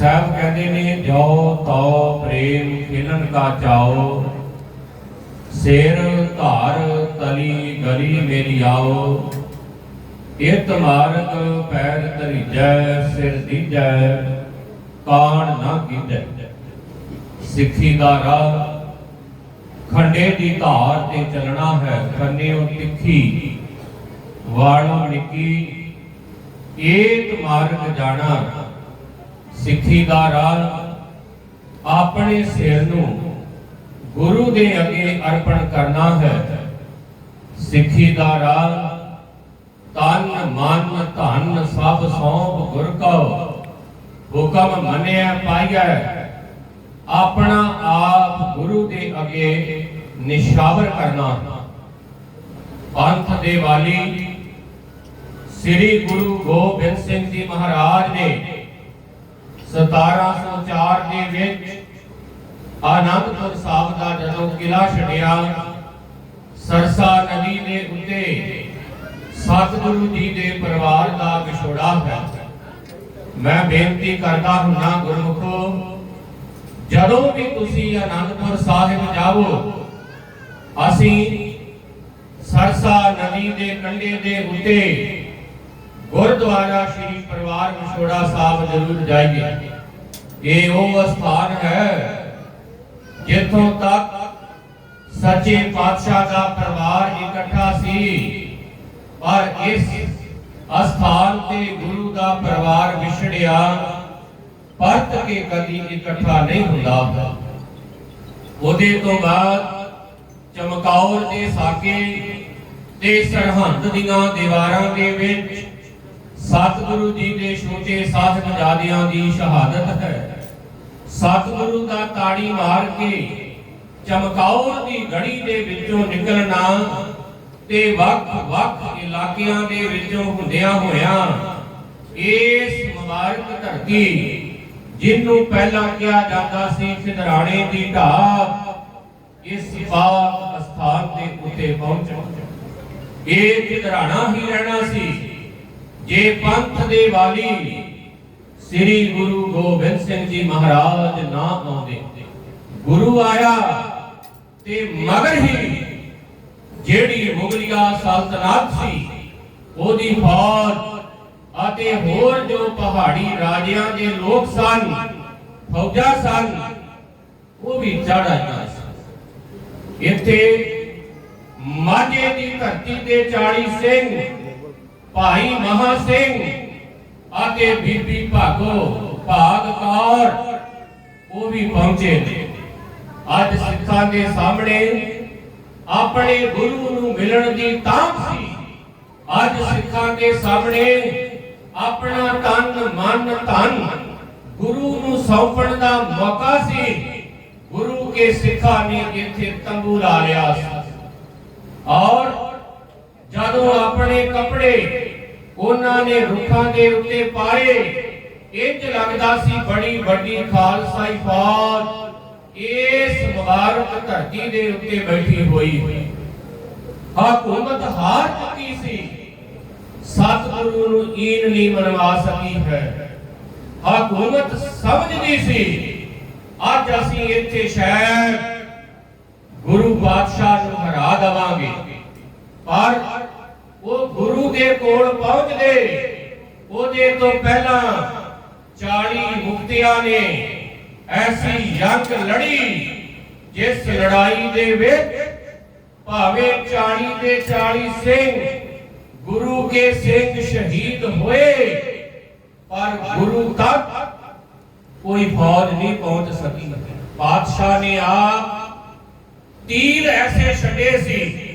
ਸਾਹਿਬ ਕਹਿੰਦੇ ਨੇ, ਜੋ ਤੋ ਪ੍ਰੇਮ ਖੇਲਣ ਕਾ ਚਾਓ ਸਿਰ ਧਾਰ ਤਲੀ ਗਲੀ ਮੇਰੀ ਆਓ ਇਤ ਮਾਰਗ ਪੈਰ ਧਰੀਜੈ, ਸਿਰ ਦੀਜੈ, ਕਾਣ ਨਾ ਕੀਜੈ। ਸਿੱਖੀ ਦਾ ਰਾਹ, ਖੰਡੇ ਦੀ ਧਾਰ ਤੇ ਚੱਲਣਾ ਹੈ ਖੰਡਿਓ ਤਿੱਖੀ, ਵਾਲੋਂ ਨਿੱਕੀ ਏਕ ਮਾਰਗ ਜਾਣਾ ਸਿੱਖੀ ਦਾ ਰਾਹ ਆਪਣੇ ਸਿਰ ਨੂੰ ਗੁਰੂ ਦੇ ਅੱਗੇ ਅਰਪਣ ਕਰਨਾ ਹੈ। ਸਿੱਖੀ ਦਾ ਰਾਹ ਤਨ ਮਨ ਧਨ ਸਭ ਸੌਂਪ ਗੁਰ ਕਉ। ਹੁਕਮ ਮੰਨਿਆ ਪਾਈਐ। ਆਪਣਾ ਆਪ ਗੁਰੂ ਦੇ ਅੱਗੇ ਨਿਸ਼ਾਵਰ ਕਰਨਾ। ਪੰਥ ਦੇ ਵਾਲੀ ਸ੍ਰੀ ਗੁਰੂ ਗੋਬਿੰਦ ਸਿੰਘ ਜੀ ਮਹਾਰਾਜ ਨੇ 1704 ਦੇ ਵਿੱਚ ਆਨੰਦਪੁਰ ਸਾਹਿਬ ਦਾ ਜਦੋਂ ਕਿਲਾ ਛੱਡਿਆ, ਸਰਸਾ ਨਦੀ ਦੇ ਉੱਤੇ ਸਤਿਗੁਰੂ ਜੀ ਦੇ ਪਰਿਵਾਰ ਦਾ ਵਿਛੋੜਾ ਹੋਇਆ। ਮੈਂ ਬੇਨਤੀ ਕਰਦਾ ਹੁੰਨਾ ਗੁਰਮੁਖੋ, ਜਦੋਂ ਵੀ ਤੁਸੀਂ ਆਨੰਦਪੁਰ ਸਾਹਿਬ ਜਾਵੋ, ਅਸੀਂ ਸਰਸਾ ਨਦੀ ਦੇ ਕੰਢੇ ਦੇ ਉੱਤੇ ਗੁਰਦੁਆਰਾ ਸ੍ਰੀ ਪਰਿਵਾਰ ਵਿਛੋੜਾ ਸਾਹਿਬ ਜ਼ਰੂਰ ਜਾਈਏ। ਇਹ ਉਹ ਸਥਾਨ ਹੈ ਜਿੱਥੋਂ ਤੱਕ ਸੱਚੇ ਪਾਤਸ਼ਾਹ ਦਾ ਪਰਿਵਾਰ ਇਕੱਠਾ ਸੀ। ਪਰ ਇਸ ਅਸਥਾਨ ਤੇ ਗੁਰੂ ਦਾ ਪਰਿਵਾਰ ਵਿਛੜਿਆ, ਪਰਤ ਕੇ ਕਦੀ ਇਕੱਠਾ ਨਹੀਂ ਹੁੰਦਾ। ਉਹਦੇ ਤੋਂ ਬਾਅਦ ਚਮਕੌਰ ਦੇ ਸਾਕੇ ਤੇ ਸਰਹੰਦ ਦੀਆਂ ਦੀਵਾਰਾਂ ਦੇ ਵਿੱਚ ਸਤਿਗੁਰੂ ਜੀ ਦੇ ਛੋਟੇ ਸਾਹਿਬਜ਼ਾਦਿਆਂ ਦੀ ਸ਼ਹਾਦਤ ਹੈ। ਸਤਿਗੁਰੂ ਦਾ ਤਾੜੀ ਮਾਰ ਕੇ ਚਮਕੌਰ ਦੀ ਗੜੀ ਦੇ ਵਿੱਚੋਂ ਨਿਕਲਣਾ ਤੇ ਵੱਖ-ਵੱਖ ਇਲਾਕਿਆਂ ਦੇ ਵਿੱਚੋਂ ਹੁੰਦਿਆਂ ਹੋਇਆਂ ਇਸ ਮੁਬਾਰਕ ਧਰਤੀ ਜਿਹਨੂੰ ਪਹਿਲਾਂ ਕਿਹਾ ਜਾਂਦਾ ਸੀ ਖਿਦਰਾਣੇ ਦੀ ਢਾਬ, ਇਸ ਪਾਕ ਸਥਾਨ ਦੇ ਉੱਤੇ ਪਹੁੰਚੋ ਇਹ ਖਿਦਰਾਣਾ ਹੀ ਰਹਿਣਾ ਸੀ। ਜੇ ਪੰਥ ਦੇ ਵਾਲੀ ਸ੍ਰੀ ਗੁਰੂ ਗੋਬਿੰਦ ਸਿੰਘ ਜੀ ਮਹਾਰਾਜ ਨਾ ਆਉਂਦੇ, ਗੁਰੂ ਆਇਆ ਤੇ ਮਗਰ ਹੀ ਜਿਹੜੀ ਮੁਗਲਿਆ ਸਲਤਨਤ ਸੀ, ਉਹਦੀ ਫੌਜ ਅਤੇ ਹੋਰ ਜੋ ਪਹਾੜੀ ਰਾਜਿਆਂ ਦੇ ਲੋਕ ਸਨ, ਫੌਜਾਂ ਸਨ, ਉਹ ਵੀ ਚੜ ਆਈਆਂ ਸੀ। ਇੱਥੇ ਮਾਝੇ ਦੀ ਧਰਤੀ ਤੇ 40 ਸਿੰਘ ਭਾਈ ਮਹਾ ਸਿੰਘ ਅਤੇ ਬੀਬੀ ਭਾਗੋ ਭਾਗ ਕੌਰ, ਉਹ ਵੀ ਪਹੁੰਚੇ ਅੱਜ ਸਿੱਖਾਂ ਦੇ ਸਾਹਮਣੇ ਆਪਣੇ ਗੁਰੂ ਨੂੰ ਮਿਲਣ ਦੀ ਤਾਂਘ ਸੀ। ਅੱਜ ਸਿੱਖਾਂ ਦੇ ਸਾਹਮਣੇ ਆਪਣਾ ਤਨ, ਮਨ, ਧਨ ਗੁਰੂ ਨੂੰ ਸੌਂਪਣ ਦਾ ਮੌਕਾ ਸੀ। ਗੁਰੂ ਕੇ ਸਿੱਖਾਂ ਨੇ ਇੱਥੇ ਤੰਬੂ ਲਾ ਲਿਆ ਔਰ ਜਦੋਂ ਆਪਣੇ ਕੱਪੜੇ ਉਹਨਾਂ ਨੇ ਰੁੱਖਾਂ ਦੇ ਉੱਤੇ ਪਾਏ, ਇੰਜ ਲੱਗਦਾ ਸੀ ਬੜੀ ਵੱਡੀ ਖਾਲਸਾਈ ਫੌਜ ਇਸ ਮੁਬਾਰਕ ਧਰਤੀ ਦੇ ਉੱਤੇ ਬੈਠੀ ਹੋਈ। ਹਕੂਮਤ ਹਾਰ ਚੁੱਕੀ ਸੀ। ਸਤਿਗੁਰੂ ਨੂੰ ਈਨ ਨਹੀਂ ਮਨਵਾ ਸਕੀ ਹੈ। ਹਕੂਮਤ ਸਮਝਦੀ ਸੀ, ਅੱਜ ਅਸੀਂ ਇੱਥੇ ਸ਼ਾਇਦ ਗੁਰੂ ਬਾਦਸ਼ਾਹ ਨੂੰ ਹਰਾ ਦਵਾਂਗੇ। ਪਰ ਗੁਰੂ ਕੋਲ ਪਹੁੰਚਦੇ ਉਹਦੇ ਤੋਂ ਪਹਿਲਾਂ 40 ਮੁਕਤਿਆਂ ਨੇ ਐਸੀ ਜੰਗ ਲੜੀ, ਜਿਸ ਲੜਾਈ ਦੇ ਵਿੱਚ ਭਾਵੇਂ 40 ਦੇ 40 ਸਿੰਘ ਗੁਰੂ ਕੇ ਸਿੰਘ ਸ਼ਹੀਦ ਹੋਏ, ਪਰ ਗੁਰੂ ਤੱਕ ਕੋਈ ਫੌਜ ਨਹੀਂ ਪਹੁੰਚ ਸਕੀ। ਬਾਦਸ਼ਾਹ ਨੇ ਆਪ ਤੀਰ ਐਸੇ ਛੱਡੇ ਸੀ